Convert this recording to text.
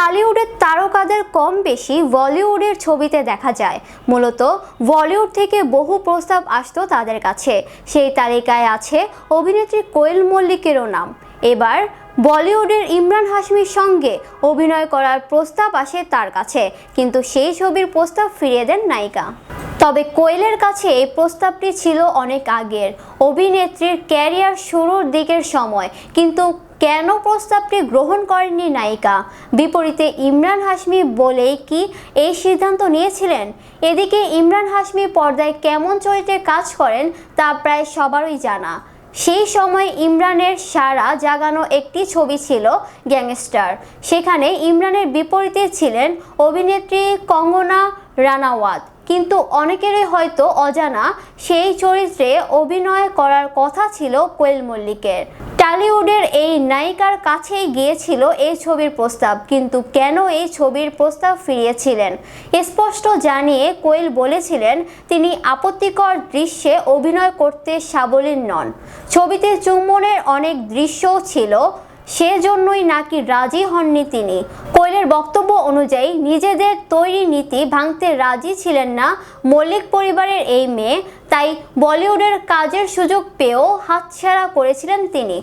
টালিউডের তারকাদের কম বেশি বলিউডের ছবিতে দেখা যায়। মূলত বলিউড থেকে বহু প্রস্তাব আসত তাদের কাছে। সেই তালিকায় আছে অভিনেত্রী কোয়েল মল্লিকেরও নাম। এবার বলিউডের ইমরান হাশমির সঙ্গে অভিনয় করার প্রস্তাব আসে তার কাছে। কিন্তু সেই ছবির প্রস্তাব ফিরিয়ে দেন নায়িকা। তবে কোয়েলের কাছে এই প্রস্তাবটি ছিল অনেক আগের। অভিনেত্রীর ক্যারিয়ার শুরুর দিকের সময়। কিন্তু কেন প্রস্তাবটি গ্রহণ করেননি নায়িকা? বিপরীতে ইমরান হাসমি বলেই কি এই সিদ্ধান্ত নিয়েছিলেন? এদিকে ইমরান হাসমি পর্দায় কেমন চরিত্রে কাজ করেন তা প্রায় সবারই জানা। সেই সময় ইমরানের সারা জাগানো একটি ছবি ছিল গ্যাংস্টার। সেখানে ইমরানের বিপরীতে ছিলেন অভিনেত্রী কঙ্গনা রানাওয়াত। কিন্তু অনেকেরই হয়তো অজানা সেই চরিত্রে অভিনয় করার কথা ছিল কোয়েল মল্লিকের। টালিউডের এই নায়িকার কাছেই গিয়েছিল এই ছবির প্রস্তাব, কিন্তু কেন এই ছবির প্রস্তাব ফিরিয়েছিলেন? স্পষ্ট জানিয়ে কোয়েল বলেছিলেন, তিনি আপত্তিকর দৃশ্যে অভিনয় করতে সাবলীল নন। ছবিতে চুম্বনের অনেক দৃশ্যও ছিল সেজন্যই নাকি রাজি হননি তিনি। কোয়েলের বক্তব্য অনুযায়ী নিজেদের তৈরি নীতি ভাঙতে রাজি ছিলেন না মল্লিক পরিবারের এই মেয়ে, তাই বলিউডের কাজের সুযোগ পেয়েও হাতছাড়া করেছিলেন তিনি।